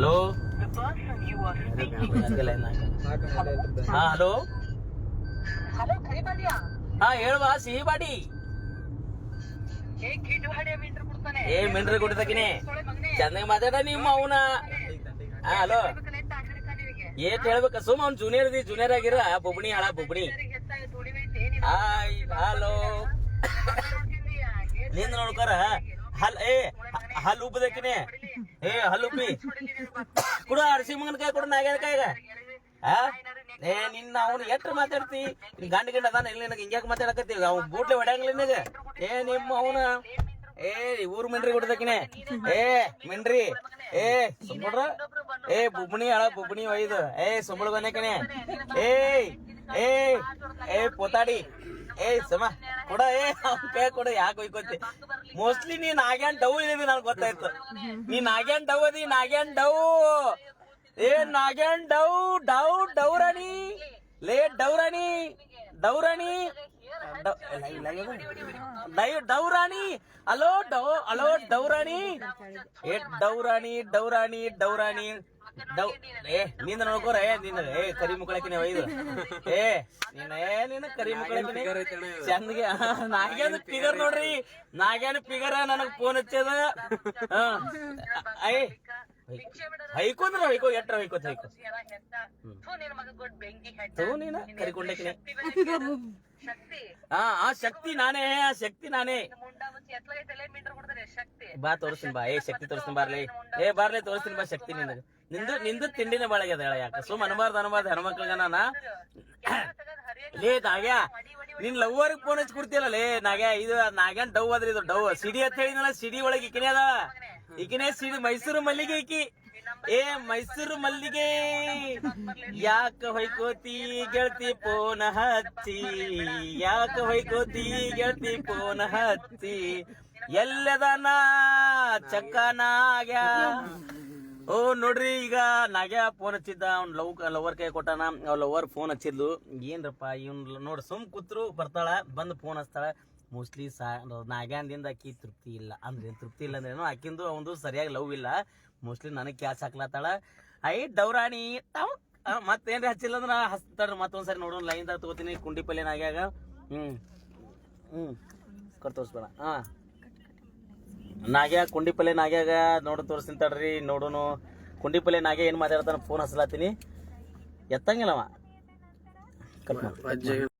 Hello The person you are speaking ಹಾ hello hello ಕರಿಬಾಲ್ಯ ಹಾ ಹೇಳುವ ಸಿಹಿ ಬಾಡಿ ಏ ಕಿಡು ಹಡೆ ಮೀಟರ್ ಕೊಡ್ತಾನೆ ಏ ಮಿಂಡ್ರಿ ಕುಡಿದಕಿನಿ ಸೊಳ್ಳೆ ಮಗನೇ ಚಂದಾಗ ಮಾತಾಡ ನಿಮ್ಮ ಅವನ ಹಾ ಹಲೋ ಹೇಳ್ಬೇಕಲ್ಲ ಎತ್ತ ಆ ಕಡೆ ಕಾಲಿಗೆ. ಏಟ್ ಹೇಳ್ಬೇಕ ಸುಮ್ಮ ಅವ್ನ್ ಜೂನಿಯರ್ ಇದಿ ಜೂನಿಯರ್ ಆಗಿರ ಬುಬ್ಣಿ ಹಾಳ ಬುಬ್ಣಿ ಸರಿಗೆ ಹೆಚ್ಚಾಗಿ ದುಡಿಮೈತೆ ನೀನು ಹಾಯ್ ಹಲೋ ನೋಡ್ತಿದ್ದೀಯಾ? ಏನ್ ನಿಂದ ನೋಡ್ಕೊರ ಹಲ್ ಏ ಹಲ್ ಉಬ್ಬದಕಿನಿ ಏ ಹಲ್ಲುಪ್ಪಿ ಕೊಡು ಅರಸಿ ಮಗನ ಕೈ ಕೊಡು ನಾಗ್ಯಾನ ಕೈಗ ಆ? ಏ, ನಿನ್ನ ಅವನು ಎಷ್ಟ್ ಮಾತಾಡ್ತಿ? ಗಂಡ ಗಿಂಡ ಅದಾನ ಇಲ್ಲಿ ನಿನಗೆ ಹಿಂಗ್ಯಾಕ್ ಮಾತಾಡಕತ್ತೀವಿ ಅವ್ನು ಬೂಟ್ಲೆ ಹೊಡ್ಯಾಂಗಿಲ್ಲ ನಿನಗೆ. ಏ, ನಿಮ್ಮ ಅವನ. ಏ ಊರ್ ಮಿಂಡ್ರಿ ಕೊಡ್ದಕಿನೆ ಏ, ಮಿಂಡ್ರಿ. ಏ ಸುಮ್ಬಿಡ್ರ ಏ ಬುಬ್ಣಿ ಅಳ ಬುಬ್ಣಿ ಒಯ್ದು. ಏ, ಸುಂಬಳ ಬನ್ನಕನೆ ಏ ಏ ಏ, ಪೋತಾಡಿ. ಏ, ಸಮ. ಕೊಡ, ಏ, ಅವ್ನ ಕೈ ಕೊಡ, ಯಾಕೆ ಒಯ್ಕೋತಿ? ಮೋಸ್ಟ್ಲಿ ನೀ ನಾಗ್ಯಾನ್ ಡವ್ ಇಳಿದಿ ನನ್ಗೆ ಗೊತ್ತಾಯ್ತು. ನೀ ನಾಗ್ಯಾನ್ ಡವ್ ಅದಿ, ನಾಗ್ಯಾನ್ ಡವ್ ಏ ನಾಗ್ಯಾನ್ ಡವ್ ಡವ್ ಡೌರಾಣಿ ಲೇ ಡೌರಾಣಿ ಡೌರಾಣಿ ಡೌರಾಣಿ ಅಲೋ, ಡೌ ಅಲೋ ಡೌರಾಣಿ ಏ ಡೌರಾಣಿ ಡೌರಾಣಿ ಡೌರಾಣಿ ಡೌ ಏ, ನಿಂದ ನೋಡ್ಕೋರ, ಏ, ನಿನ್ನ, ಏ, ಕರಿ ಮುಕ್ಕಳಕಿನ ಒಯ್ದು. ಏ ನಿನ್ನ ಏ ನಿನ್ನ ಕರಿ ಮುಕ್ಕಳಕಿನ ಚಂದಗೆ ನಾಗ್ಯಾನ ಫಿಗರ್ ನೋಡ್ರಿ. ನಾಗ್ಯಾನ ಫಿಗರ್ ನನಗೆ ಫೋನ್ ಹಚ್ಚದ. ಐ ಹೈಕೊಂದ್ರ ಹೈಕೋ ಎಟ್ರ ಹೈಕೋತ ಹೈಕೋ. ತೂ ನೀನ ಕರಿ ಕೊಂಡಕಿನಿ ಶಕ್ತಿ ಬೆಳಗ್ಗೆ ಹಾ ಆ ಶಕ್ತಿ ನಾನೇ, ಆ ಶಕ್ತಿ ನಾನೇ. ಬಾ, ತೋರಿಸ್ತೀನಿ ಬಾ. ಏ, ಶಕ್ತಿ ತೋರಿಸ್ತೀನಿ ಬಾರ್ಲಿ. ಏ, ಬಾರ್ಲಿ, ತೋರಿಸ್ತೀನಿ ಬಾ ಶಕ್ತಿ ನಿಂದ ನಿಂದು ನಿಂದು ತಿಂಡಿನ ಬಾಳಗ್ಯದ ಯಾಕ? ಸುಮ್ ಅನ್ಬಾರ್ದು ಅನ್ಬಾರ್ದು, ಹೆಣ್ಮಕ್ಳಿಗೆ ನಾನ. ಲೇ, ನಾಗ್ಯ, ನಿನ್ ಲವ್ವರ್ ಫೋನ್ ಹಚ್ಚಿ ಕೊಡ್ತಿಯಲ್ಲ ಲೇ, ನಾಗ್ಯ, ಇದು ನಾಗ್ಯಾನ್ ಡವ್ ಅದ್ರಿ ಇದು ಡವ್. ಸಿಡಿ ಅಂತ ಹೇಳಿದ್ನಲ್ಲ, ಸಿಡಿ ಒಳಗೆ ಇಕಿನೇ ಅದ. ಇಕಿನೇ ಸಿಡಿ ಮೈಸೂರು ಮಲ್ಲಿಗೆ ಈಕಿ. ಏ, ಮೈಸೂರು ಮಲ್ಲಿಗೆ. ಯಾಕ ಹೊಯ್ಕೋತಿ ಗೆಳತಿ ಪೋನ ಹಚ್ಚಿ? ಯಾಕ ಹೊಯ್ಕೋತಿ ಗೆಳತಿ ಪೋನ ಹಚ್ಚಿ? ಎಲ್ಲದನ ಚಕ್ಕನಾಗ್ಯ ಓ, ನೋಡ್ರಿ, ಈಗ ನಾಗ್ಯ ಫೋನ್ ಹಚ್ಚಿದ್ದ. ಅವ್ನ ಲವ್ ಲವರ್ ಕೈ ಕೊಟ್ಟಾನ. ಅವ್ ಲವರ್ ಫೋನ್ ಹಚ್ಚಿದ್ಲು. ಏನ್ರಪ್ಪ, ಇವ್ನ್ ನೋಡ್ ಸುಮ್ ಕೂತ್ರು ಬರ್ತಾಳ, ಬಂದ್ ಫೋನ್ ಹಚ್ತಾಳ. ಮೋಸ್ಟ್ಲಿ ಸಾ ನಾಗ್ಯಾಂದಿಂದ ಆಕಿ ತೃಪ್ತಿ ಇಲ್ಲ. ಅಂದ್ರೆ ತೃಪ್ತಿ ಇಲ್ಲ ಅಂದ್ರೇನು ಆಕಿಂದು ಅವಂದು ಸರಿಯಾಗಿ ಲವ್ ಇಲ್ಲ. ಮೋಸ್ಟ್ಲಿ ನನಗೆ ಕ್ಯಾಚ್ ಹಾಕ್ಲತ್ತಾಳ. ಐ ದೌರಾಣಿ ತಾವ್ ಮತ್ತೇನ್ರಿ ಹಚ್ಚಿಲ್ಲ ಅಂದ್ರೆ ಹಚ್ತಾಡ್ರಿ ಮತ್ತೊಂದ್ಸರಿ ನೋಡೋಣ ಲೈನ್ ದಾಗ ತಗೋತೀನಿ. ಕುಂಡಿ ಪಲ್ಲೆ ನಾಗ್ಯಾಗ. ಹ್ಮ್. ಹ್ಮ್. ಕೊಡ್ ತೋರಿಸ್ಬೇಡ. ಹಾ. ಕುಂಡಿ ಕುಂಡಿಪಲ್ಲೆ ನಾಗ್ಯಾಗ ನೋಡು ತೋರಿಸ್ತೀನಿ ತಡ್ರಿ, ನೋಡೋನು. ಕುಂಡಿ ಪಲ್ಯ ನಾಗ್ಯಾಗ ಏನ್ ಮಾತಾಡ್ತಾನ ಫೋನ್ ಹಚ್ಲಾತೀನಿ ಎತ್ತಂಗಿಲ್ಲವ. ಕಟ್